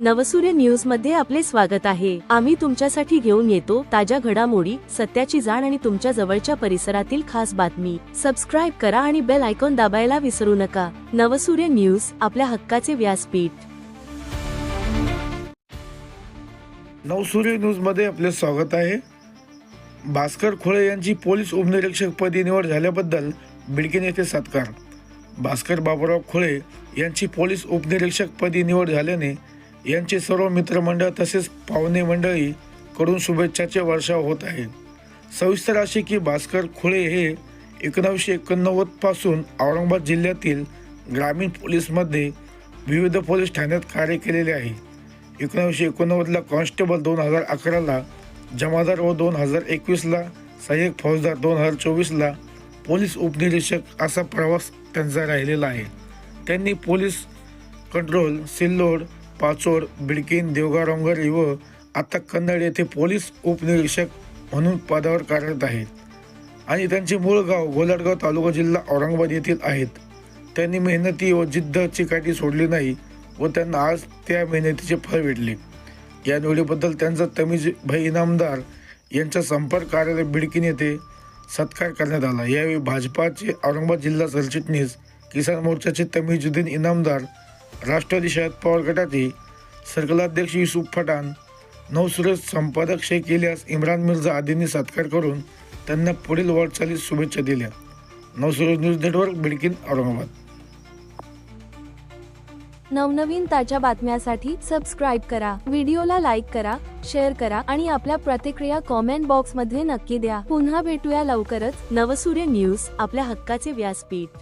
नवसूर्य न्यूजमध्ये आपले स्वागत आहे. आम्ही तुमच्यासाठी घेऊन येतो ताज्या घडामोडी सत्याची जाण आणि तुमच्या जवळच्या परिसरातील खास बातमी. सबस्क्राईब करा आणि बेल आयकॉन दाबायला विसरू नका. नवसूर्य न्यूज आपल्या हक्काचे व्यासपीठ. नवसूर्य न्यूजमध्ये आपले स्वागत आहे. भास्कर खोळे यांची पोलीस उपनिरीक्षकपदी निवड झाल्याबद्दल बिडकीन येथे सत्कार. भास्कर बाबुराव खोळे यांची पोलीस उपनिरीक्षकपदी निवड झाल्याने यांचे सर्व मित्रमंडळ तसेच पाहुणे मंडळी कडून शुभेच्छाचे वर्षाव होत आहे सविस्तर असे की भास्कर खोळे हे एकोणावीसशे एकोणनव्वदपासून औरंगाबाद जिल्ह्यातील ग्रामीण पोलीसमध्ये विविध पोलीस ठाण्यात कार्य केलेले आहे. एकोणावीसशे एकोणनव्वदला कॉन्स्टेबल दोन हजार अकराला जमादार व दोन हजार एकवीसला सहाय्यक फौजदार दोन हजार चोवीसला पोलीस उपनिरीक्षक असा प्रवास त्यांचा राहिलेला आहे. त्यांनी पोलीस कंट्रोल सिल्लोड पाचोड बिडकीन देवगावरंगरी व आता कन्नड येथे पोलीस उपनिरीक्षक म्हणून पदावर कार्यरत आहेत. आणि त्यांचे मूळ गाव गोलाडगाव तालुका जिल्हा औरंगाबाद येथील आहेत. त्यांनी मेहनती व जिद्द चिकाटी सोडली नाही व त्यांना आज त्या मेहनतीचे फळ भेटले. या निवडीबद्दल त्यांचा तमीज भाई इनामदार यांच्या संपर्क कार्यालय बिडकीन येथे सत्कार करण्यात आला. यावेळी भाजपाचे औरंगाबाद जिल्हा सरचिटणीस किसान मोर्चाचे तमीजुद्दीन इनामदार राष्ट्रवादी शरद पवार गटाचे सर्कलाध्यक्ष युसुफ फटान नवसुरज संपादक शेख इलियास इम्रान मिर्झा आदींनी सत्कार करून त्यांना पुढील वाटचालीस शुभेच्छा दिल्या. Navsuraj news network Bidkin Aurangabad. नवनवीन ताज्या बातम्यासाठी सबस्क्राईब करा व्हिडिओला लाईक करा शेअर करा आणि आपल्या प्रतिक्रिया कॉमेंट बॉक्समध्ये नक्की द्या. पुन्हा भेटूया लवकरच नवसूर्य न्यूज आपल्या हक्काचे व्यासपीठ.